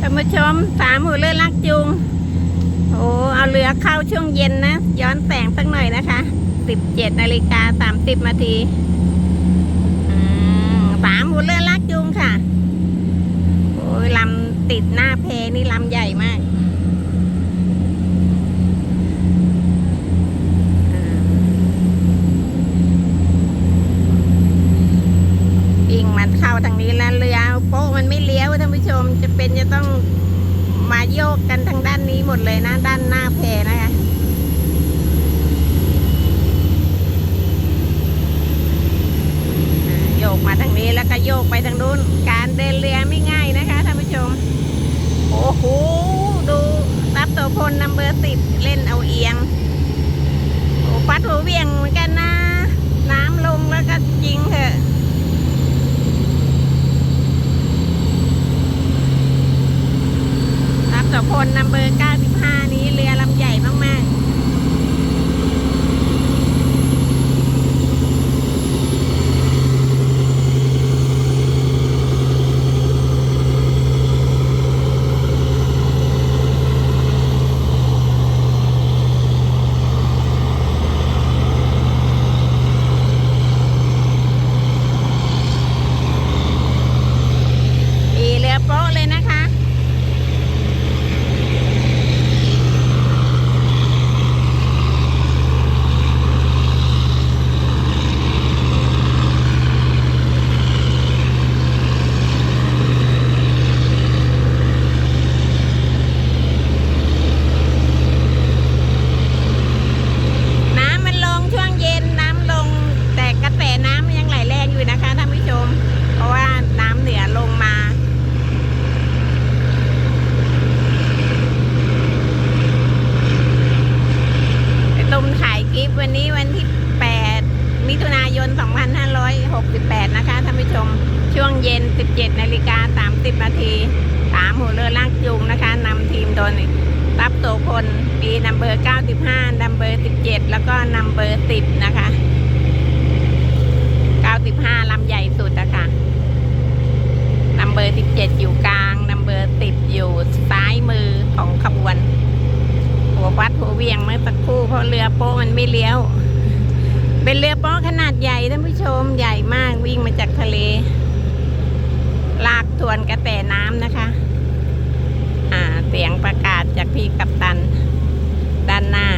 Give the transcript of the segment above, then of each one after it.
ท่านผู้ชมสามหัวเรือลักจูงโอ้เอาเรือเข้าช่วงเย็นนะ ย้อนแสงสักหน่อยนะคะสิบเจ็ดนาฬิกาสามสิบนาทีสามหัวเรือลักจูงค่ะ โอ้ยลำติดหน้าเพนี่ลำใหญ่มากอ่าวิ่ง มาเข้าทางนี้แล้วเรือโป๊ะมันไม่เลี้ยวท่านผู้ชมจะเป็นจะต้องมาโยกกันทางด้านนี้หมดเลยนะ ด้านหน้าเพนะคะโยกมาทางนี้แล้วก็โยกไปทางนู้น การเดินเรือไม่ง่ายนะคะท่านผู้ชม โอ้โหดูรับตัวพลนัมเบอร์สิบเล่นเอาเอียงโอ้ฟัดหัวเวียงเหมือนกันนะ น้ำลงแล้วก็ยิงเถอะ รับตัวพลนัมเบอร์ 95 นี้เรือลำใหญ่มาก ๆ มีเรือโป๊ะเลยนะคะ น้ำมันลงช่วงเย็นน้ำลง แต่กระแสน้ำมันยังไหลแรงอยู่นะคะท่านผู้ชม เพราะว่าน้ำเหนือลงมา ไอ้ตุ้มถ่ายคลิปวันนี้วันที่ 8 มิถุนายน 2568 นะคะท่านผู้ชม ช่วงเย็น 17นาฬิกา30นาทีสามหัวเรือลากจูงนะคะนำทีมโดยรับโสพลมีนัมเบอร์95นัมเบอร์17 แล้วก็นัมเบอร์10 นะคะ 95ลำใหญ่สุดนะคะนัมเบอร์17 อยู่กลางนัมเบอร์10 อยู่ซ้ายมือของขบวน หัววัดหัวเวียงเมื่อสักครู่เพราะเรือโป๊ะมันไม่เลี้ยว เป็นเรือโป๊ะขนาดใหญ่ท่านผู้ชมใหญ่มากวิ่งมาจากทะเล ทวนกระแสน้ำนะคะ อ่า เสียงประกาศจากพี่กัปตัน ด้านหน้า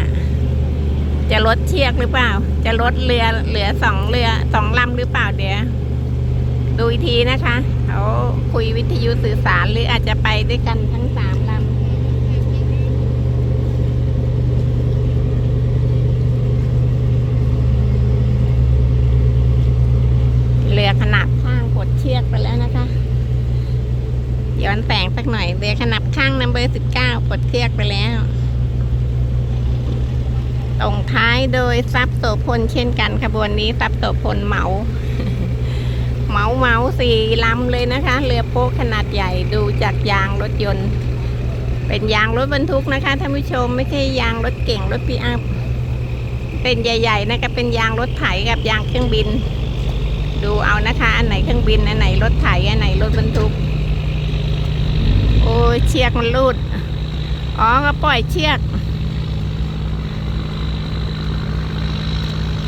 จะลดเชือกหรือเปล่า จะลดเรือเหลือสองเรือสองลำหรือเปล่าเดี๋ยว ดูอีกทีนะคะเขาคุยวิทยุสื่อสารหรืออาจจะไปด้วยกันทั้งสามลำ เรือขนาบข้างกดเชือกไปแล้วนะคะ ย้ อนแสงสักหน่อยเรือขนาบข้างนัมเบอร์สิบเก้ากดเชือกไปแล้ว ตรงท้ายโดยซับโสพลเช่นกันขบวนนี้ซับโสพลเหมาเหมาเหมาสี่ลำเลยนะคะ เรือโป๊ขนาดใหญ่ดูจากยางรถยนต์ เป็นยางรถบรรทุกนะคะท่านผู้ชมไม่ใช่ยางรถเก่งรถปีอัพเป็นใหญ่ ๆ นะคะเป็นยางรถไถกับยางเครื่องบิน ดูเอานะคะ อันไหนเครื่องบินอันไหนรถไถอันไหนรถบรรทุก ยเชือกมันรูด อ๋อ ก็ปล่อยเชือก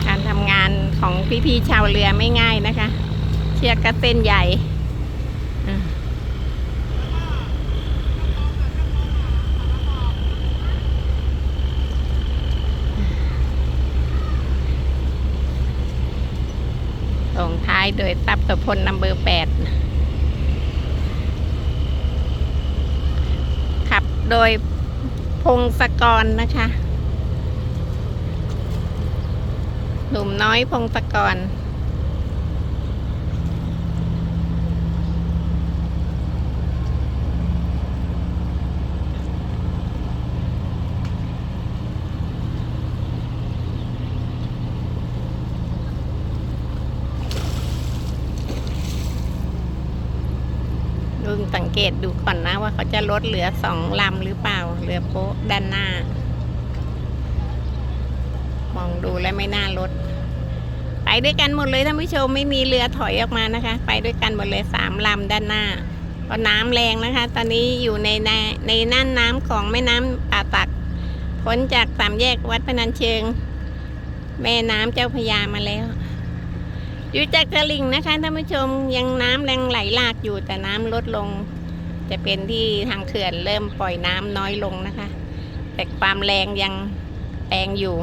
การทำงานของพี่ๆชาวเรือไม่ง่ายนะคะ เชือกก็เส้นใหญ่ส่งท้ายโดยตับสพลนัมเบอร์แปด ขับ โดยพงศกรนะคะ หนุ่มน้อยพงศกร ลุงสังเกตดูก่อนนะว่าเขาจะลดเหลือสองลำหรือเปล่าเรือโป๊ะด้านหน้า มองดูแล้วไม่น่าลด ไปด้วยกันหมดเลยท่านผู้ชมไม่มีเรือถอยออกมานะคะ ไปด้วยกันหมดเลยสามลำด้านหน้าเพราะน้ำแรงนะคะ ตอนนี้อยู่ในในในน่านน้ำของแม่น้ำป่าตักพ้นจากสามแยกวัดพนัญเชิง แม่น้ำเจ้าพยามาแล้ว อยู่จากตลิ่งนะคะท่านผู้ชมยังน้ำแรงไหลหลากอยู่แต่น้ำลดลง จะเป็นที่ทางเขื่อนเริ่มปล่อยน้ำน้อยลงนะคะ แต่ความแรงยังแรงอยู่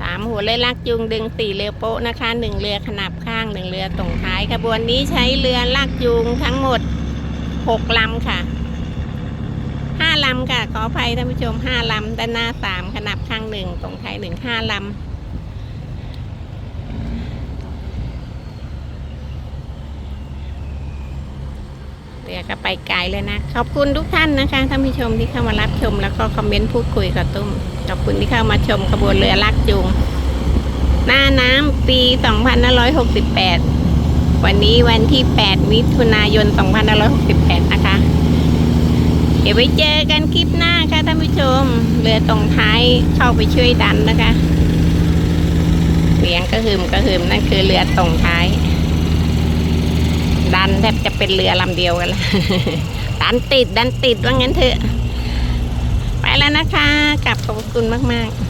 สามหัวเลยลากจูงดึงสี่เรือโป๊ะนะคะหนึ่งเรือขนาบข้างหนึ่งเรือตรงท้ายขบวนนี้ใช้เรือลากจูงทั้งหมดหกลำค่ะ ห้าลำค่ะ ขออภัยท่านผู้ชมห้าลำด้านหน้าสามขนาบข้างหนึ่งตรงท้ายหนึ่งห้าลำเรือก็ไปไกลเลยนะ ขอบคุณทุกท่านนะคะท่านผู้ชมที่เข้ามารับชมแล้วก็คอมเมนต์พูดคุยกับตุ้มขอบคุณที่เข้ามาชมขบวนเรือลากจูงหน้าน้ำปี 2568 วันนี้วันที่ 8 มิถุนายน 2568 นะคะ เดี๋ยวไปเจอกันคลิปหน้าค่ะท่านผู้ชม เรือตรงท้ายเข้าไปช่วยดันนะคะเสียงก็หืมก็หืมนั่นคือเรือตรงท้าย ดันแทบจะเป็นเรือลำเดียวกันละดันติดดันติดว่างั้นเถอะ ไปแล้วนะคะกลับขอบคุณมาก ๆ